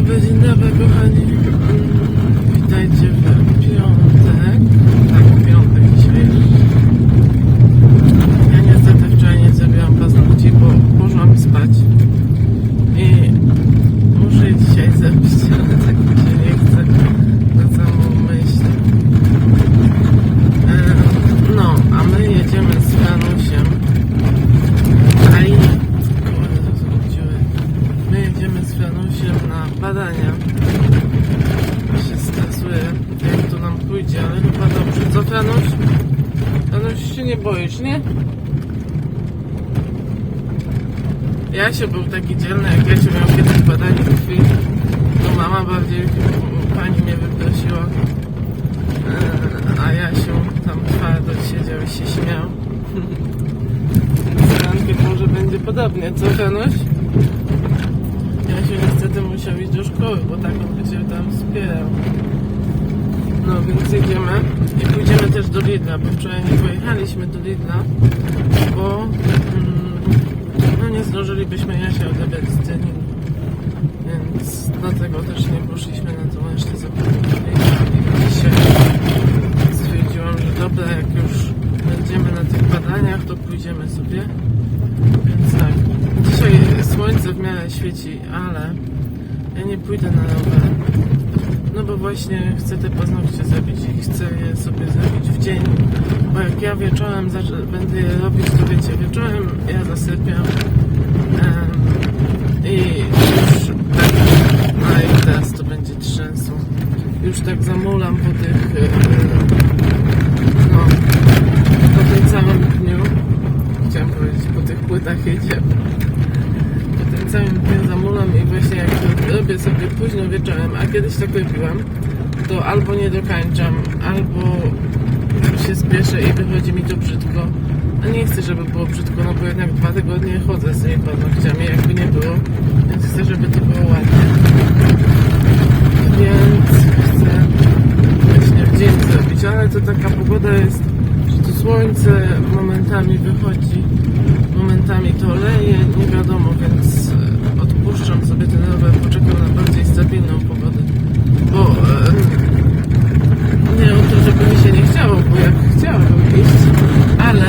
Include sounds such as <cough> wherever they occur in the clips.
dobry, dzień dobry kochani. Franuś? Franuś się nie boisz, nie? Jasiu był taki dzielny, jak Jasiu miał kiedyś badanie krwi. To mama bardziej pani mnie wyprosiła. Eee, A Jasiu tam twardo siedział i się śmiał. <laughs> Rankiem może będzie podobnie, co Franuś? Jasiu niestety musiał iść do szkoły, bo tak on by się tam wspierał. No więc jedziemy i pójdziemy też do Lidla, bo wczoraj nie pojechaliśmy do Lidla, bo mm, no nie zdążylibyśmy Jasia odebrać z Dyni. Więc dlatego też nie poszliśmy na tą resztę zakupów. I dzisiaj stwierdziłam, że dobra, jak już będziemy na tych badaniach, to pójdziemy sobie. Więc tak, dzisiaj słońce w miarę świeci, ale ja nie pójdę na rower. No bo właśnie chcę te paznokcie zrobić i chcę je sobie zrobić w dzień. Bo jak ja wieczorem będę je robić, to wiecie, wieczorem ja zasypiam em, i już tak, a i teraz to będzie trzęsło. Już tak zamulam po tych, e, no, po tym całym dniu. Chciałam powiedzieć, po tych płytach jedziemy. Całym zamulam i właśnie jak robię sobie późno wieczorem, a kiedyś tak robiłam, to albo nie dokańczam, albo się spieszę i wychodzi mi to brzydko. A nie chcę, żeby było brzydko, no bo jednak dwa tygodnie chodzę z tymi paznokciami, jakby nie było, więc chcę, żeby to było ładnie. Więc chcę właśnie w dzień zrobić, ale to taka pogoda jest, że to słońce momentami wychodzi, momentami to leje, nie wiadomo, więc e, odpuszczam sobie ten rower, poczekam na bardziej stabilną pogodę, bo e, nie o to, żeby mi się nie chciało, bo jak chciałabym iść, ale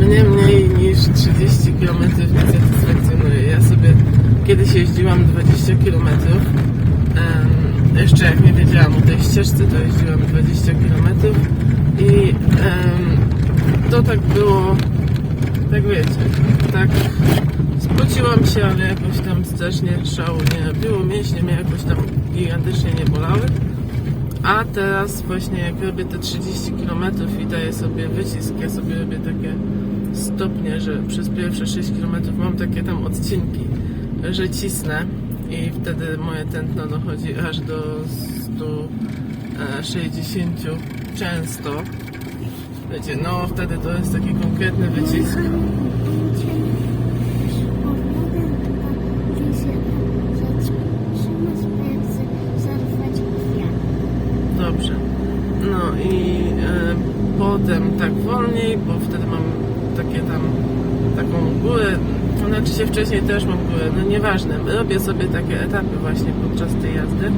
mnie mniej niż 30 km nie satysfakcjonuje. Ja sobie kiedyś jeździłam 20 km. jeszcze jak nie wiedziałam o tej ścieżce, to jeździłam 20 km i em, to tak było, tak wiecie, tak spociłam się, ale jakoś tam strasznie szału nie robiło. Mięśnie mnie jakoś tam gigantycznie nie bolały. A teraz właśnie jak robię te 30 km i daję sobie wycisk, ja sobie robię takie stopnie, że przez pierwsze 6 km mam takie tam odcinki, że cisnę i wtedy moje tętno dochodzi aż do 160 często. Wiecie, no wtedy to jest taki konkretny wycisk. Dobrze. No i e, potem tak wolniej, bo wtedy mam takie tam taką górę. Znaczy wcześniej też mam górę, no nieważne. Robię sobie takie etapy właśnie podczas tej jazdy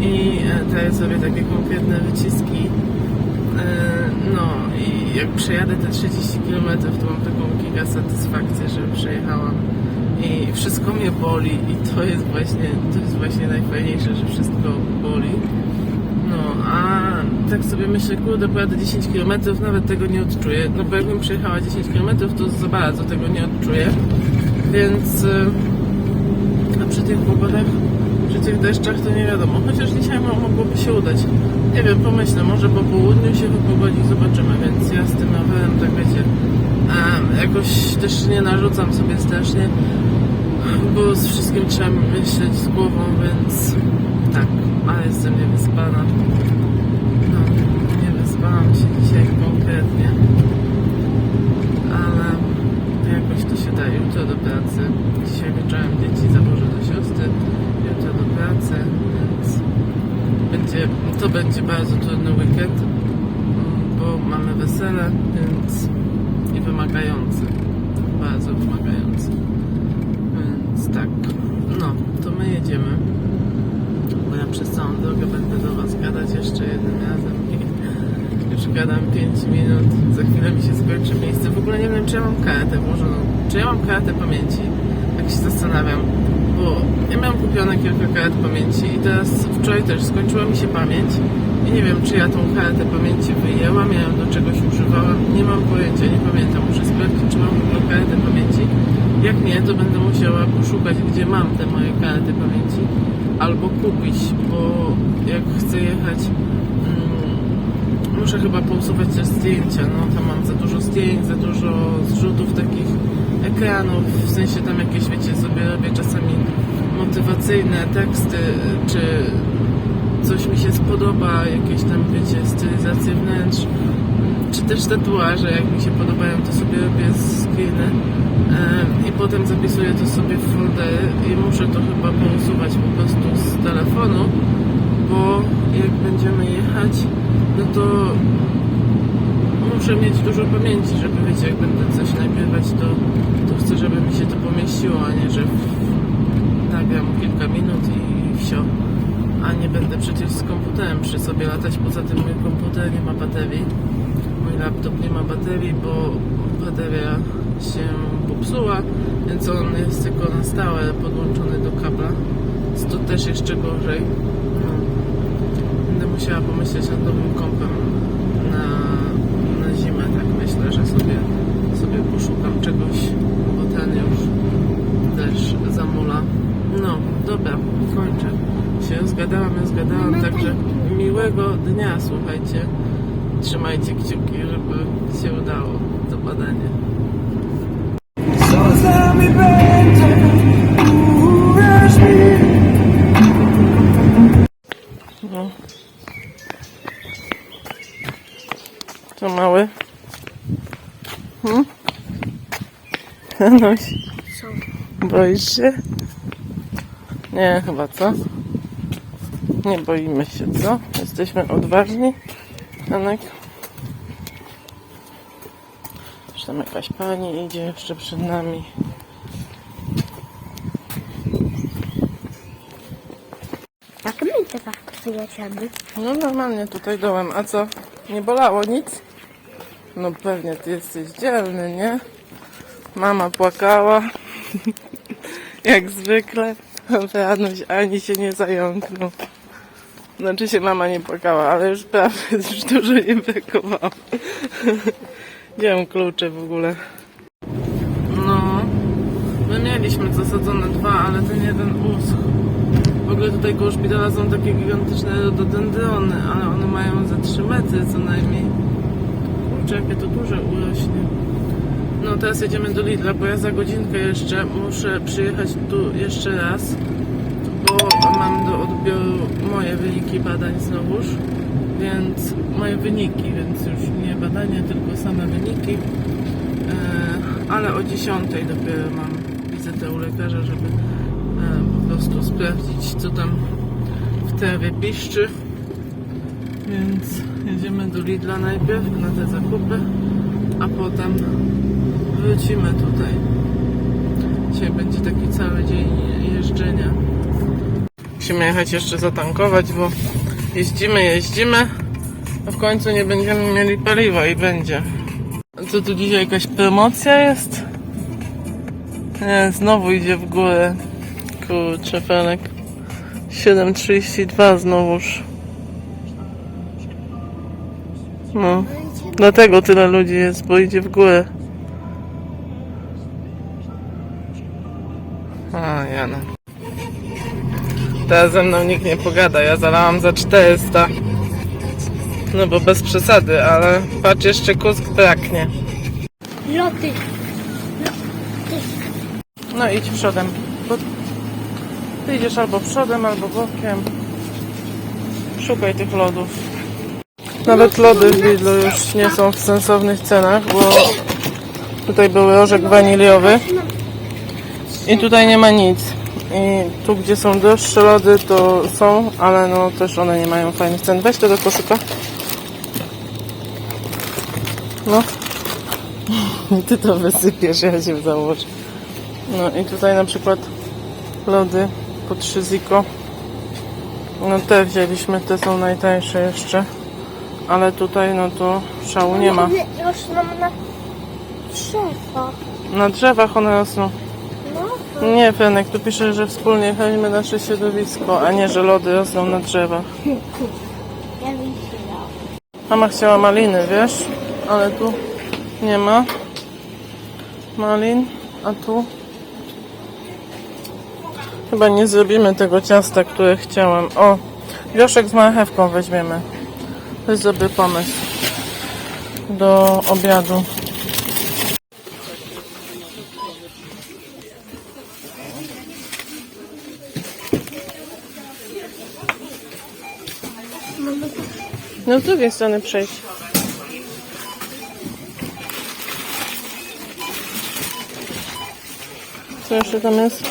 i e, daję sobie takie konkretne wyciski. E, no i jak przejadę te 30 km, to mam taką giga satysfakcję, że przejechałam i wszystko mnie boli i to jest właśnie, to jest właśnie najfajniejsze, że wszystko boli. No, a tak sobie myślę, kurde, pojadę 10 km, nawet tego nie odczuję. No bo jakbym przejechała 10 km, to za bardzo tego nie odczuję. Więc y, a przy tych pogodach, przy tych deszczach to nie wiadomo. Chociaż dzisiaj mo- mogłoby się udać. Nie wiem, pomyślę, może po południu się wypogodzi, zobaczymy. Więc ja z tym rowerem, tak wiecie, a, jakoś też nie narzucam sobie strasznie, bo z wszystkim trzeba myśleć z głową, więc tak, ale jestem niewyspana. No, wyspałam się dzisiaj konkretnie, ale jakoś to się da. Jutro do pracy. Dzisiaj wieczorem dzieci zawożę do siostry, jutro do pracy, więc będzie, to będzie bardzo trudny weekend, bo mamy wesele, więc i wymagający, bardzo wymagający. Więc tak, No, to my jedziemy. Bo ja przez całą drogę będę do Was gadać jeszcze jednym razem już gadam 5 minut. Za chwilę mi się skończy miejsce. W ogóle nie wiem, czy ja mam kartę włożoną. Czy ja mam kartę pamięci? Tak się zastanawiam. Bo ja miałam kupione kilka kart pamięci i teraz wczoraj też skończyła mi się pamięć. I nie wiem, czy ja tą kartę pamięci wyjęłam, ja ją do czegoś używałam. Nie mam pojęcia, nie pamiętam. Muszę sprawdzić, czy mam w ogóle kartę pamięci. Jak nie, to będę musiała poszukać, gdzie mam te moje karty pamięci. Albo kupić, bo jak chcę jechać, muszę chyba pousuwać też zdjęcia. No tam mam za dużo zdjęć, za dużo zrzutów takich ekranów. W sensie tam jakieś, wiecie, sobie robię czasami motywacyjne teksty, czy coś mi się spodoba, jakieś tam, wiecie, stylizacje wnętrz, czy też tatuaże, jak mi się podobają, to sobie robię screeny i potem zapisuję to sobie w foldery i muszę to chyba pousuwać po prostu z telefonu, bo jak będziemy jechać, no to muszę mieć dużo pamięci, żeby wiecie, jak będę coś nagrywać, to, to chcę, żeby mi się to pomieściło, a nie, że nagram kilka minut i wsio. A nie będę przecież z komputerem przy sobie latać, poza tym mój komputer nie ma baterii. Mój laptop nie ma baterii, bo bateria się popsuła, więc on jest tylko na stałe podłączony do kabla. Jest to też jeszcze gorzej. Musiała pomyśleć nad nowym kompem na, na zimę, tak myślę, że sobie, sobie poszukam czegoś, bo ten już też zamula. No, dobra, kończę się. Zgadałam, ja zgadałam, także miłego dnia, słuchajcie. Trzymajcie kciuki, żeby się udało to badanie. So Noś. Boisz się? Nie, chyba co? Nie boimy się, co? Jesteśmy odważni. Janek? Czy tam jakaś pani idzie jeszcze przed nami? Jak my teraz przyjedziemy? No normalnie tutaj dołem. A co? Nie bolało nic? No pewnie ty jesteś dzielny, nie? Mama płakała. Jak zwykle. A Januś ani się nie zająknął. Znaczy się mama nie płakała, ale już prawie już dużo nie brakowało. Gdzie mam klucze w ogóle? No, my mieliśmy zasadzone dwa, ale ten jeden uschł. W ogóle tutaj koło szpitala są takie gigantyczne rododendrony, ale one mają ze 3 metry co najmniej. Kurczę, jakie to duże urośnie. No teraz jedziemy do Lidla, bo ja za godzinkę jeszcze muszę przyjechać tu jeszcze raz, bo mam do odbioru moje wyniki badań znowuż, więc moje wyniki, więc już nie badania, tylko same wyniki. E, ale o 10 dopiero mam wizytę u lekarza, żeby e, po prostu sprawdzić, co tam w trawie piszczy. Więc jedziemy do Lidla najpierw na te zakupy, a potem wrócimy tutaj. Dzisiaj będzie taki cały dzień jeżdżenia. Musimy jechać jeszcze zatankować, bo jeździmy, jeździmy, a w końcu nie będziemy mieli paliwa i będzie. Co tu dzisiaj jakaś promocja jest? Nie, znowu idzie w górę. Kurczę, Felek. 7,32 znowuż. No. Dlatego tyle ludzi jest, bo idzie w górę. A, Jana. Teraz ze mną nikt nie pogada. Ja zalałam za 400. No bo bez przesady, ale patrz, jeszcze kusk braknie. Loty. No idź przodem. Bo ty idziesz albo przodem, albo bokiem. Szukaj tych lodów. Nawet lody w Lidlu już nie są w sensownych cenach, bo tutaj był rożek waniliowy i tutaj nie ma nic. I tu gdzie są droższe lody to są, ale no też one nie mają fajnych cen. Weź to do koszyka. No. <laughs> Ty to wysypiesz, ja się założę. No i tutaj na przykład lody po 3 ziko. No te wzięliśmy, te są najtańsze jeszcze. Ale tutaj no to szału nie ma. Rosną na drzewa. Na drzewach one rosną. Nie, Fenek, tu pisze, że wspólnie chronimy nasze środowisko, a nie, że lody rosną na drzewach. ja. Mama chciała maliny, wiesz? Ale tu nie ma malin, a tu chyba nie zrobimy tego ciasta, które chciałam. O, wioszek z marchewką weźmiemy. To jest dobry pomysł do obiadu. No z drugiej strony przejdź. Co jeszcze tam jest?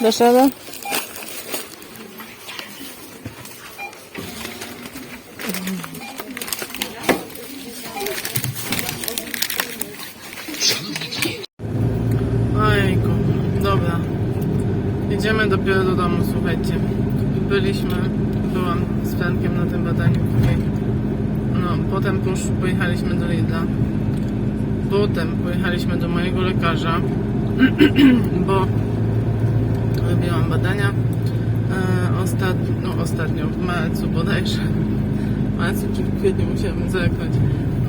Dasz radę? Ojejku, dobra. Jedziemy dopiero do domu, słuchajcie. Byliśmy, byłam z Frankiem na tym badaniu tutaj. No, potem posz, pojechaliśmy do Lidla. Potem pojechaliśmy do mojego <clears throat> bo robiłam badania e, ostat, no, ostatnio, w marcu bodajże. W marcu czy w kwietniu musiałam zerknąć.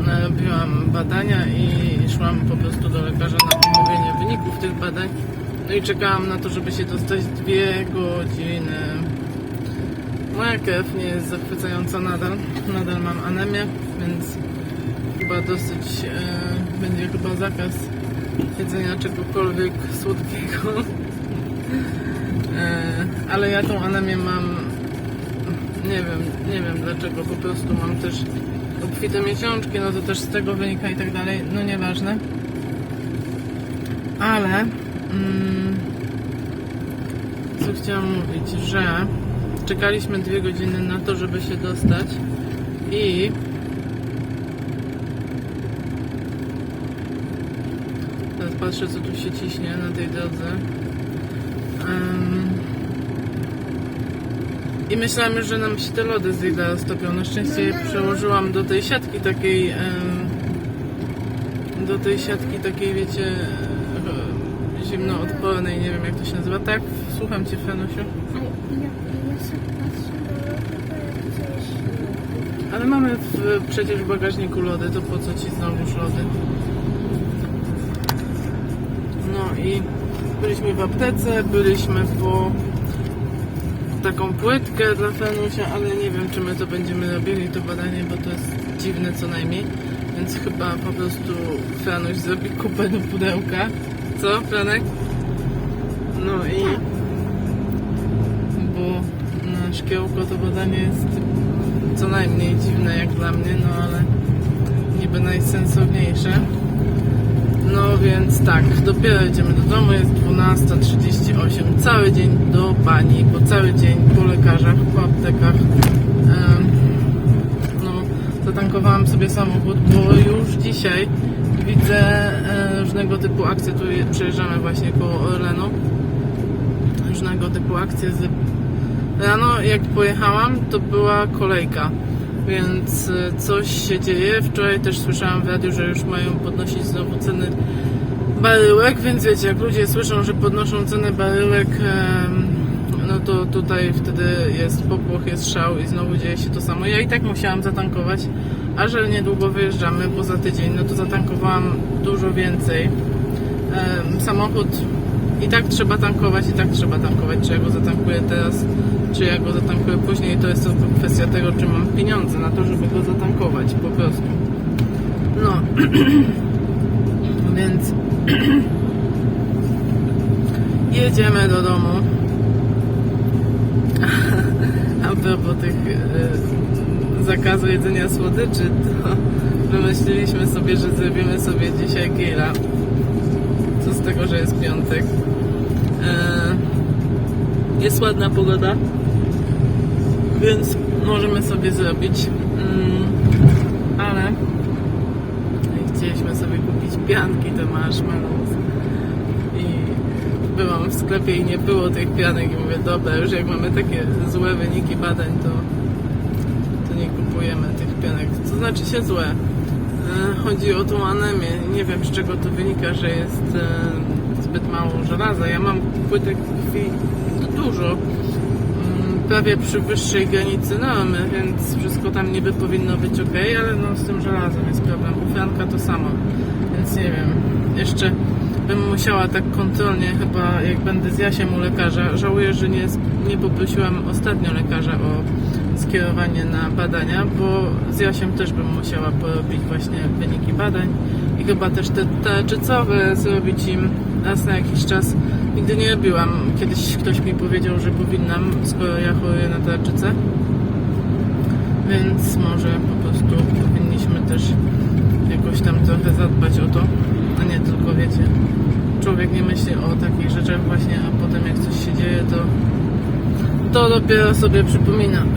E, Robiłam badania i szłam po prostu do lekarza na omówienie wyników tych badań. No i czekałam na to, żeby się dostać dwie godziny. Moja krew nie jest zachwycająca nadal. Nadal mam anemię, więc chyba dosyć e, będzie chyba zakaz jedzenia czegokolwiek słodkiego. E, ale ja tą anemię mam nie wiem, nie wiem dlaczego, po prostu mam też obfite miesiączki, no to też z tego wynika i tak dalej, no nieważne. Ale mm, co chciałam mówić, że czekaliśmy dwie godziny na to, żeby się dostać i patrzę co tu się ciśnie na tej drodze. Em, I myślałam już, że nam się te lody z Lidla stopią. Na szczęście je przełożyłam do tej siatki takiej em, do tej siatki takiej, wiecie e, zimnoodpornej, nie wiem jak to się nazywa. Tak? Słucham Cię, Fenusiu. Ale mamy w, przecież w bagażniku lody, to po co Ci znowuż lody? I byliśmy w aptece, byliśmy po taką płytkę dla Fenusia, ale nie wiem, czy my to będziemy robili, to badanie, bo to jest dziwne co najmniej. Więc chyba po prostu Franuś zrobi kupę do pudełka. Co, Franek? No i... Bo na szkiełko to badanie jest co najmniej dziwne jak dla mnie, no ale niby najsensowniejsze. No więc tak, dopiero jedziemy do domu, jest 12.38. Cały dzień do pani, bo cały dzień po lekarzach, po aptekach. No, zatankowałam sobie samochód, bo już dzisiaj widzę e, różnego typu akcje. Tu je- przejeżdżamy właśnie koło Orlenu. Różnego typu akcje z Rano jak pojechałam, to była kolejka, więc y, coś się dzieje. Wczoraj też słyszałam w radiu, że już mają podnosić znowu ceny baryłek, więc wiecie, jak ludzie słyszą, że podnoszą cenę baryłek, no to tutaj wtedy jest popłoch, jest szał i znowu dzieje się to samo. Ja i tak musiałam zatankować, a że niedługo wyjeżdżamy, bo za tydzień, no to zatankowałam dużo więcej. Samochód i tak trzeba tankować, i tak trzeba tankować. Czy ja go zatankuję teraz, czy ja go zatankuję później, to jest tylko kwestia tego, czy mam pieniądze na to, żeby go zatankować po prostu. No, <clears throat> więc <clears throat> jedziemy do domu. <laughs> A propos tych e, zakazu jedzenia słodyczy, to <laughs> wymyśliliśmy sobie, że zrobimy sobie dzisiaj grilla. Co z tego, że jest piątek. E, Jest ładna pogoda, więc możemy sobie zrobić. Mm, Ale pianki, te marshmallows. I byłam w sklepie i nie było tych pianek i mówię, dobra, już jak mamy takie złe wyniki badań, to, to nie kupujemy tych pianek. To znaczy się złe. E, Chodzi o tą anemię. Nie wiem z czego to wynika, że jest e, zbyt mało żelaza. Ja mam płytek krwi dużo. Mm, Prawie przy wyższej granicy normy, więc wszystko tam niby powinno być ok, ale no z tym żelazem jest problem. U Franka to samo, więc nie wiem. Jeszcze bym musiała tak kontrolnie chyba, jak będę z Jasiem u lekarza. Żałuję, że nie, nie poprosiłam ostatnio lekarza o skierowanie na badania, bo z Jasiem też bym musiała porobić właśnie wyniki badań i chyba też te tarczycowe zrobić im raz na jakiś czas. Nigdy nie robiłam. Kiedyś ktoś mi powiedział, że powinnam, skoro ja choruję na tarczycę. Więc może po prostu powinniśmy też jakoś tam trochę zadbać o to, a nie tylko wiecie. Człowiek nie myśli o takich rzeczach właśnie, a potem jak coś się dzieje, to to dopiero sobie przypomina. <clears throat>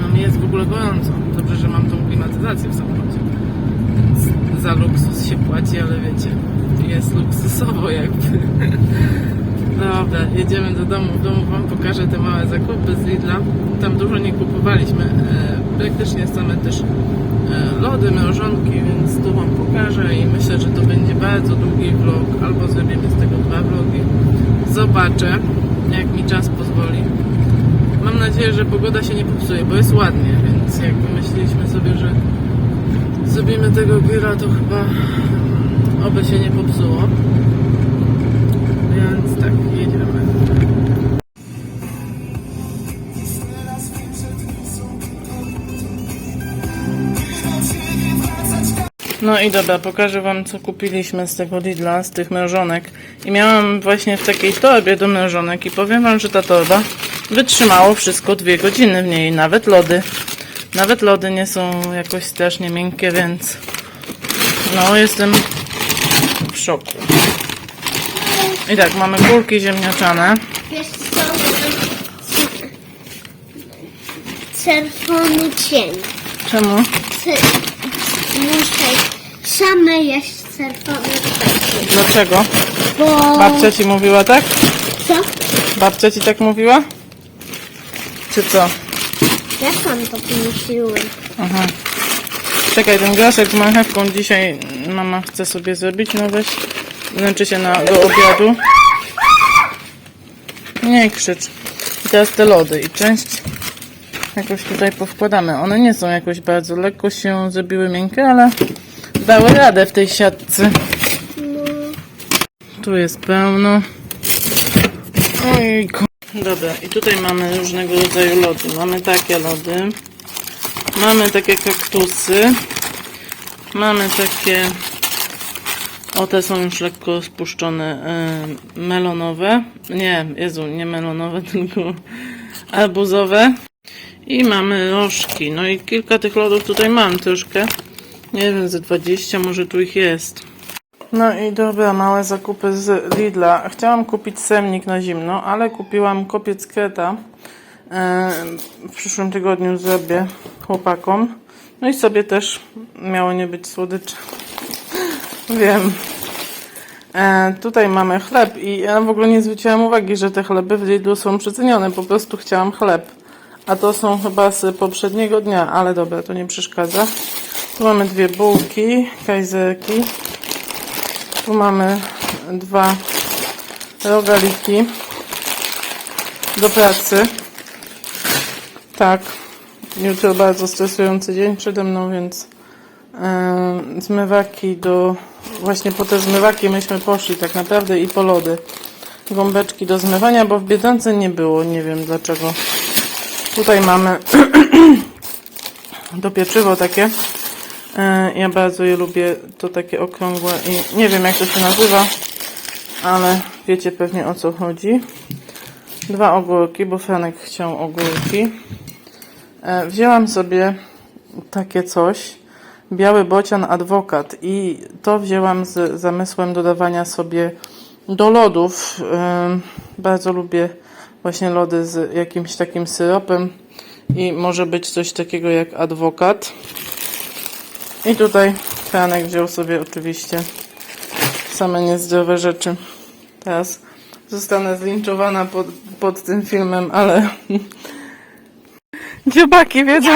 No mi jest w ogóle gorąco. Dobrze, że mam tą klimatyzację w samochodzie. Za luksus się płaci, ale wiecie, jest luksusowo jakby. <laughs> Dobra, jedziemy do domu. W domu Wam pokażę te małe zakupy z Lidla. Tam dużo nie kupowaliśmy. E, praktycznie same też e, lody, mrożonki, więc tu Wam pokażę i myślę, że to będzie bardzo długi vlog, albo zrobimy z tego dwa vlogi. Zobaczę, jak mi czas pozwoli. Mam nadzieję, że pogoda się nie popsuje, bo jest ładnie, więc jak myśleliśmy sobie, że zrobimy tego grilla, to chyba oby się nie popsuło. Więc tak, jedziemy. No i dobra, pokażę Wam, co kupiliśmy z tego Lidla, z tych mężonek. I miałam właśnie w takiej torbie do mężonek i powiem Wam, że ta torba wytrzymało wszystko dwie godziny w niej, nawet lody. Nawet lody nie są jakoś strasznie miękkie, więc no jestem w szoku. I tak, mamy kulki ziemniaczane. Wiesz co? Czerwony cień. Czemu? Muszę same jeść czerwone cień. Dlaczego? Bo... Babcia Ci mówiła tak? Co? Babcia Ci tak mówiła? Czy co? Ja sam to pomyśliłem. Aha. Czekaj, ten groszek z marchewką dzisiaj mama chce sobie zrobić, no weź. Znaczy się na, do obiadu. Nie krzycz. I teraz te lody i część jakoś tutaj powkładamy. One nie są jakoś bardzo lekko się zrobiły miękkie, ale dały radę w tej siatce. Tu jest pełno. Ojku. Dobra, i tutaj mamy różnego rodzaju lody. Mamy takie lody. Mamy takie kaktusy. Mamy takie. O, te są już lekko spuszczone. y, melonowe. Nie, Jezu, nie melonowe, <laughs> tylko arbuzowe. I mamy rożki. No i kilka tych lodów tutaj mam troszkę. Nie wiem, ze 20 może tu ich jest. No i dobra, małe zakupy z Lidla. Chciałam kupić semnik na zimno, ale kupiłam kopiec kreta. E, W przyszłym tygodniu zrobię chłopakom. No i sobie też miało nie być słodycze. <laughs> Wiem. E, tutaj mamy chleb i ja w ogóle nie zwróciłam uwagi, że te chleby w Lidlu są przecenione. Po prostu chciałam chleb. A to są chyba z poprzedniego dnia, ale dobra, to nie przeszkadza. Tu mamy dwie bułki, kajzerki. Tu mamy dwa rogaliki do pracy. Tak, jutro bardzo stresujący dzień przede mną, więc e, zmywaki do... Właśnie po te zmywaki myśmy poszli tak naprawdę i po lody. Gąbeczki do zmywania, bo w Biedronce nie było, nie wiem dlaczego. Tutaj mamy <clears throat> to pieczywo takie. E, Ja bardzo je lubię, to takie okrągłe i nie wiem jak to się nazywa, ale wiecie pewnie o co chodzi. Dwa ogórki, bo Franek chciał ogórki. E, Wzięłam sobie takie coś, biały bocian adwokat i to wzięłam z zamysłem dodawania sobie do lodów. E, Bardzo lubię właśnie lody z jakimś takim syropem i może być coś takiego jak adwokat. I tutaj Franek wziął sobie oczywiście same niezdrowe rzeczy. Teraz zostanę zlinczowana pod, pod tym filmem, ale <laughs> dziobaki wiedzą,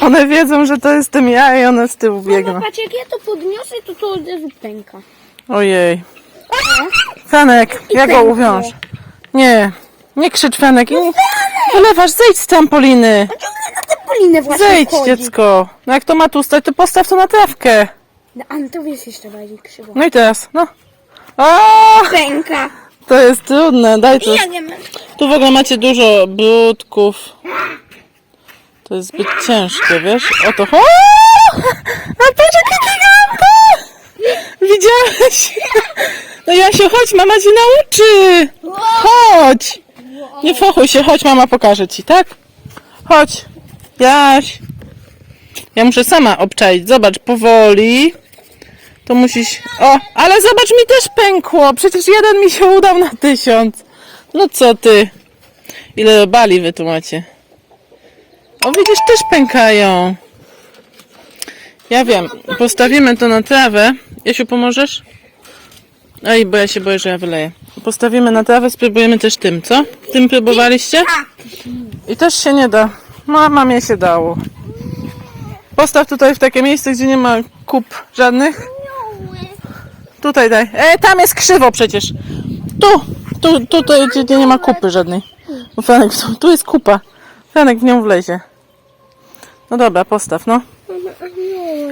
one wiedzą, że to jestem ja i one z tyłu biegną. Mama, patrz, jak ja to podniosę, to to od razu pęka. Ojej. Franek, ja go pękło. uwiąż. Nie, nie krzycz Franek. Nie, wylewasz, zejdź z trampoliny. Ciągle na tę polinę właśnie Zejdź wchodzi. dziecko. No jak to ma tu stać, to postaw to na trawkę. No, a no to jest jeszcze bardziej krzywo. No i teraz, no. O, Pęka. to jest trudne, daj ja nie wiem. Tu w ogóle macie dużo brudków. To jest zbyt ciężkie, wiesz? Oto. O! A patrz jaka giganta! Widziałeś? No Jasiu, chodź, mama cię nauczy! Chodź! Nie fochuj się, chodź, mama pokaże ci, tak? Chodź. Jaś. Ja muszę sama obczaić. Zobacz, powoli. To musisz... O, ale zobacz, mi też pękło. Przecież jeden mi się udał na tysiąc. No co ty? Ile bali wy tu macie? O, widzisz, też pękają. Ja wiem. Postawimy to na trawę. Jasiu, pomożesz? Oj, bo ja się boję, że ja wyleję. Postawimy na trawę, spróbujemy też tym, co? Tym próbowaliście? I też się nie da. No, mamie się dało. Postaw tutaj w takie miejsce, gdzie nie ma kup żadnych. Tutaj daj. E, tam jest krzywo przecież. Tu, tu, tutaj, gdzie, nie ma kupy żadnej. Bo Franek, tu, jest kupa. Franek w nią wlezie. No dobra, postaw, no.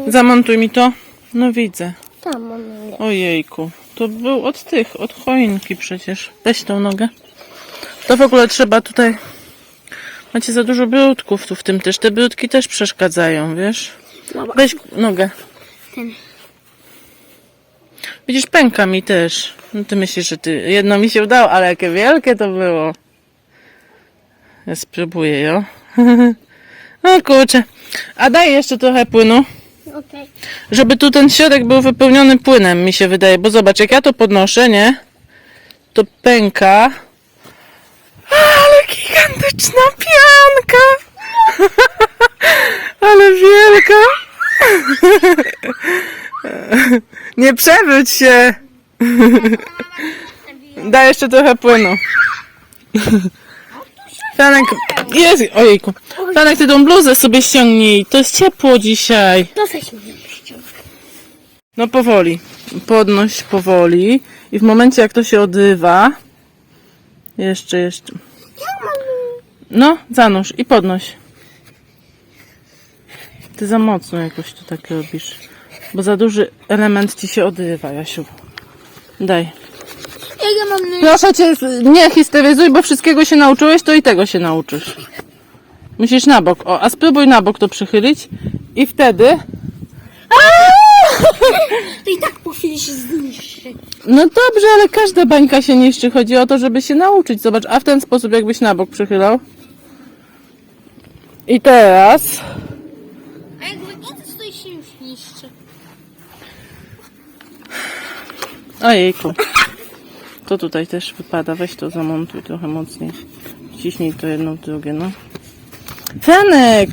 Zamontuj mi to. No widzę. Ojejku. To był od tych, od choinki przecież. Weź tą nogę. To w ogóle trzeba tutaj... Macie za dużo brudków tu w tym też. Te brudki też przeszkadzają, wiesz? Dobra. Weź nogę. Ten. Widzisz, pęka mi też. No ty myślisz, że ty... Jedno mi się udało, ale jakie wielkie to było. Ja spróbuję, jo. <laughs> O kurczę. A daj jeszcze trochę płynu. Żeby tu ten środek był wypełniony płynem, mi się wydaje. Bo zobacz, jak ja to podnoszę, nie? To pęka. Ale gigantyczna pianka! <laughs> Ale wielka! <laughs> Nie przewróć się! <laughs> Daj jeszcze trochę płynu. Franek, jest, ojejku. Franek, ty tą bluzę sobie ściągnij. To jest ciepło dzisiaj. To weź mnie. No powoli. Podnoś powoli. I w momencie jak to się odrywa. Jeszcze, jeszcze. No, zanurz i podnoś. Ty za mocno jakoś to tak robisz. Bo za duży element ci się odrywa, Jasiu. Daj. Jak ja mam. Proszę cię, nie histeryzuj, bo wszystkiego się nauczyłeś, to i tego się nauczysz. Musisz na bok. O, a spróbuj na bok to przychylić. I wtedy <laughs> To i tak po chwili się zniszczy. No dobrze, ale każda bańka się niszczy. Chodzi o to, żeby się nauczyć. Zobacz, a w ten sposób jakbyś na bok przychylał. I teraz... A jak wygniecie, to się już niszczy. Ojejku. To tutaj też wypada. Weź to zamontuj trochę mocniej. Ciśnij to jedno w drugie, no. Franek!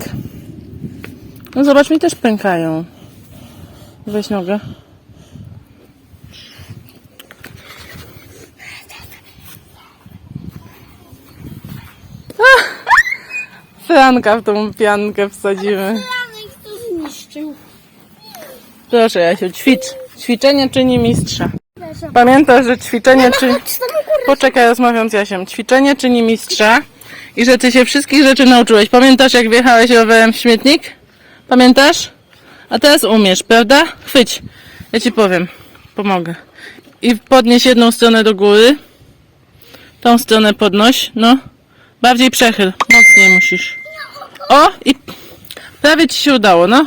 No zobacz, mi też pękają. Weź nogę. <laughs> Franka w tą piankę wsadzimy. Janek to zniszczył. Proszę, Jasiu, ćwicz. Ćwiczenie czyni mistrza. Pamiętaj, że ćwiczenie góry. Poczekaj, rozmawiam z Jasiem. Ćwiczenie czyni mistrza i że ty się wszystkich rzeczy nauczyłeś. Pamiętasz, jak wjechałeś rowerem w śmietnik? Pamiętasz? A teraz umiesz, prawda? Chwyć. Ja ci powiem. Pomogę. I podnieś jedną stronę do góry. Tą stronę podnoś. No. Bardziej przechyl. Mocniej musisz. O! I prawie ci się udało, no.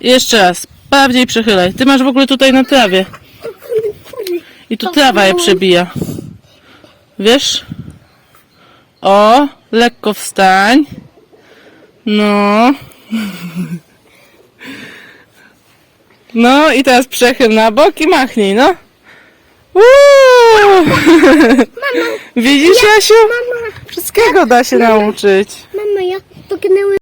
I jeszcze raz. Bardziej przechylaj. Ty masz w ogóle tutaj na trawie. I tu trawa je przebija. Wiesz? O, lekko wstań. No. <laughs> No i teraz przechyl na bok i machnij, no. Uuu. <laughs> Widzisz, Jasiu? Wszystkiego da się nauczyć. Mama, ja dotknęły